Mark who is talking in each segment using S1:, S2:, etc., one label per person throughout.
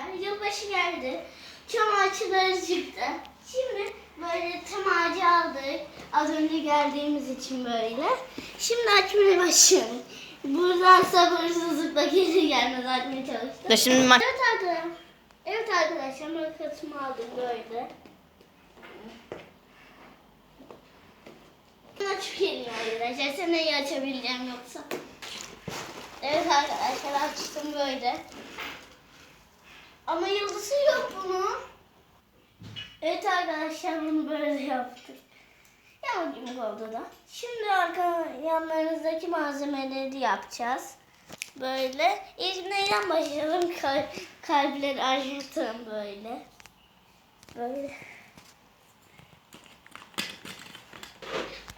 S1: arkadaşlar. Yılbaşı geldi. Çam ağaçları çıktı. Şimdi böyle tam ağacı aldık. Az önce geldiğimiz için böyle. Şimdi açmaya başlıyorum. Buradan sabırsızlıkla geri gelmez açmaya çalıştım.
S2: Da şimdi mak-
S1: Evet arkadaşlar. Evet arkadaşlar makasımı aldım böyle. Açıp geleyim arkadaşlar. Seneyi açabileceğim yoksa. Evet arkadaşlar açtım böyle. Ama yıldızı yok bunun. Evet arkadaşlar bunu böyle yaptık. Yamuk yumuk oldu da. Şimdi arka yanlarınızdaki malzemeleri yapacağız. Böyle. İlk neyden başlayalım? Kal kalpleri açtım böyle. Böyle.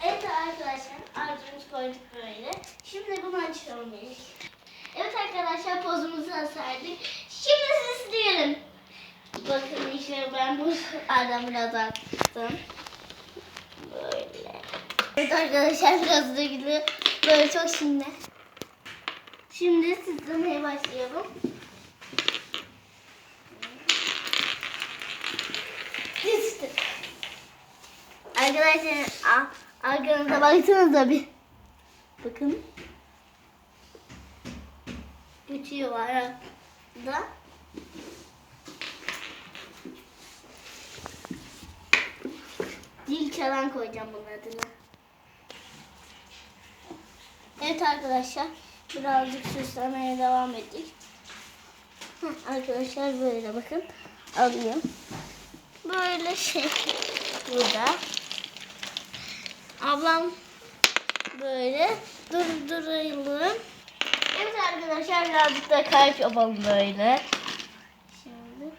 S1: Evet arkadaşlar harcımızı koyduk böyle. Şimdi bunu açalım. Evet arkadaşlar pozumuzu asardık. Şimdi süsleyelim. Bakın adam biraz attım. Böyle. Evet arkadaşlar biraz da gidiyor. Böyle çok şimdi. Şimdi süslemeye başlayalım. Süslü. Arkadaşlar arkanıza baksanıza bir. Bakın. Geçiyor var arada. Dil çalan koyacağım bunun adına. Evet arkadaşlar birazcık süslemeye devam ettik. Heh, arkadaşlar böyle bakın alayım. Böyle şey burada. Ablam böyle durduralım. Evet arkadaşlar birazcık da kalp yapalım böyle. Şimdi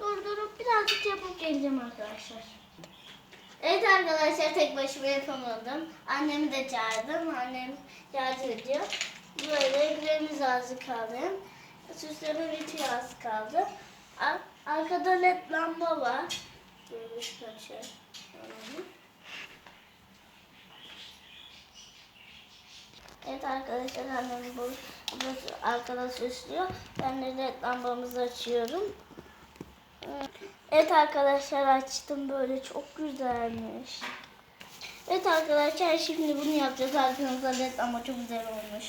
S1: durdurup birazcık yapıp geleceğim arkadaşlar. Evet arkadaşlar tek başıma yapamadım. Annemi de çağırdım. Annem yardım ediyor. Böyle birimiz azı kaldı. Süsleme bitiyor az kaldı. Ar- Arkada led lamba var. Böyle şöyle. Evet arkadaşlar annem bu burası arkada süslüyor. Ben de led lambamızı açıyorum. Evet arkadaşlar açtım böyle çok güzelmiş. Evet arkadaşlar şimdi bunu yapacağız arkanızda led ama çok güzel olmuş.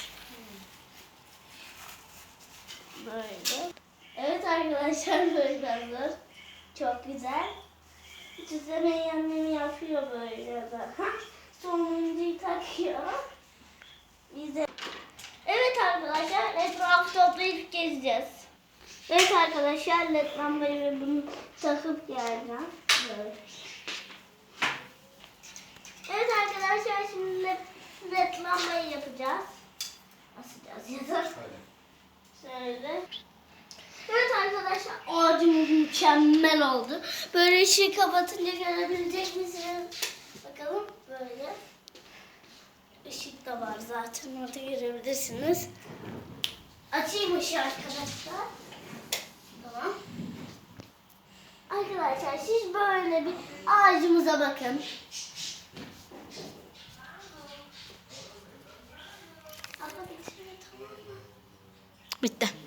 S1: Böyle. Evet arkadaşlar böyle hazır. Çok güzel. Düzemeyi annem yapıyor böyle da. Sonuncuyu takıyor. Bize. Evet arkadaşlar etrafı toplayıp gezeceğiz. Evet arkadaşlar led lambayı ve bunu takıp geleceğim. Böyle. Evet arkadaşlar şimdi led, led lambayı yapacağız. Asacağız ya da. Şöyle. Evet arkadaşlar ağacımız mükemmel oldu. Böyle ışığı kapatınca görebilecek misiniz? Bakalım böyle. Işık da var zaten orada görebilirsiniz. Açayım ışığı arkadaşlar. Tamam. Arkadaşlar siz böyle bir ağacımıza bakın.
S2: Bitti.